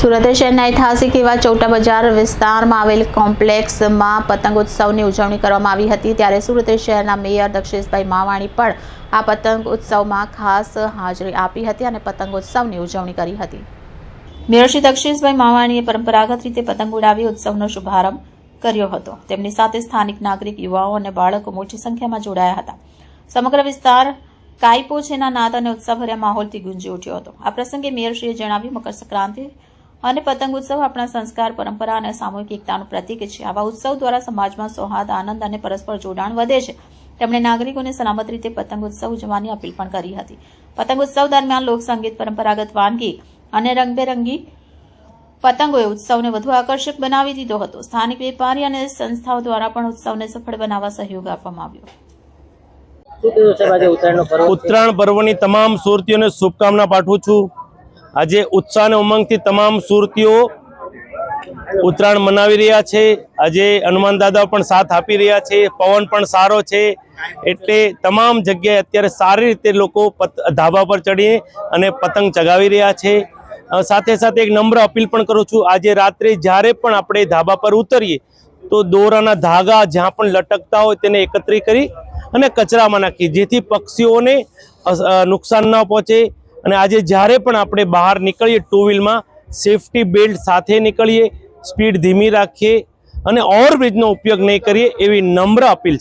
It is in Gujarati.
સુરત શહેરના ઐતિહાસિક એવા ચૌટા બજાર વિસ્તારમાં આવેલ કોમ્પ્લેક્સમાં પતંગોત્સવની ઉજવણી કરવામાં આવી હતી. ત્યારે સુરત શહેરના મેયર દક્ષેશભાઈ માવાણી પણ આ પતંગ ઉત્સવમાં ખાસ હાજરી આપી હતી અને પતંગોત્સવની ઉજવણી કરી હતી. મેયર શ્રી દક્ષેશભાઈ માવાણીએ પરંપરાગત રીતે પતંગ ઉડાવી ઉત્સવનો શુભારંભ કર્યો હતો. તેમની સાથે સ્થાનિક નાગરિક, યુવાઓ અને બાળકો મોટી સંખ્યામાં જોડાયા હતા. સમગ્ર વિસ્તાર કાઈપો છેના નાદ અને ઉત્સાહભર્યા માહોલથી ગુંજી ઉઠ્યો હતો. આ પ્રસંગે મેયરશ્રીએ જણાવ્યું મકર સંક્રાંતિ અને પતંગ ઉત્સવ આપણા સંસ્કાર પરંપરા અને સામૂહિક એકતાનું પ્રતીક છે. આવા ઉત્સવ દ્વારા સમાજમાં સૌહાર્દ આનંદ અને પરસ્પર જોડાણ વધે છે. તેમણે નાગરિકોને સલામત રીતે પતંગ ઉત્સવ ઉજવવાની અપીલ પણ કરી હતી. પતંગ ઉત્સવ દરમિયાન લોકસંગીત પરંપરાગત વાનગી અને રંગબેરંગી પતંગોએ ઉત્સવને વધુ આકર્ષક બનાવી દીધો હતો. સ્થાનિક વેપારી અને સંસ્થાઓ દ્વારા પણ ઉત્સવને સફળ બનાવવા સહયોગ આપવામાં આવ્યો? ઉત્તરાયણ પર્વની તમામ સુરતીઓને શુભકામના પાઠવું છું. આજે ઉત્સાહ અને ઉમંગથી તમામ સુરતીઓ ઉત્તરાયણ મનાવી રહ્યા છે. આજે હનુમાન દાદા પણ સાથ આપી રહ્યા છે. પવન પણ સારો છે. એટલે તમામ જગ્યાએ અત્યારે સારી રીતે લોકો ધાબા પર ચડી અને પતંગ ચગાવી રહ્યા છે. સાથે સાથે એક નમ્ર અપીલ પણ કરું છું. આજે રાત્રે જ્યારે પણ આપણે ધાબા પર ઉતરીએ, તો દોરાના ધાગા જ્યાં પણ લટકતા હોય તેને એકત્રિત કરી અને કચરામાં નાખીએ જેથી પક્ષીઓને નુકસાન ન પહોંચે. અને આજે જ્યારે પણ આપણે બહાર નીકળીએ ટુ વ્હીલમાં સેફટી બેલ્ટ સાથે નીકળીએ સ્પીડ ધીમી રાખીએ અને ઓવરબ્રિજનો ઉપયોગ નહીં કરીએ, એવી નમ્ર અપીલ છે.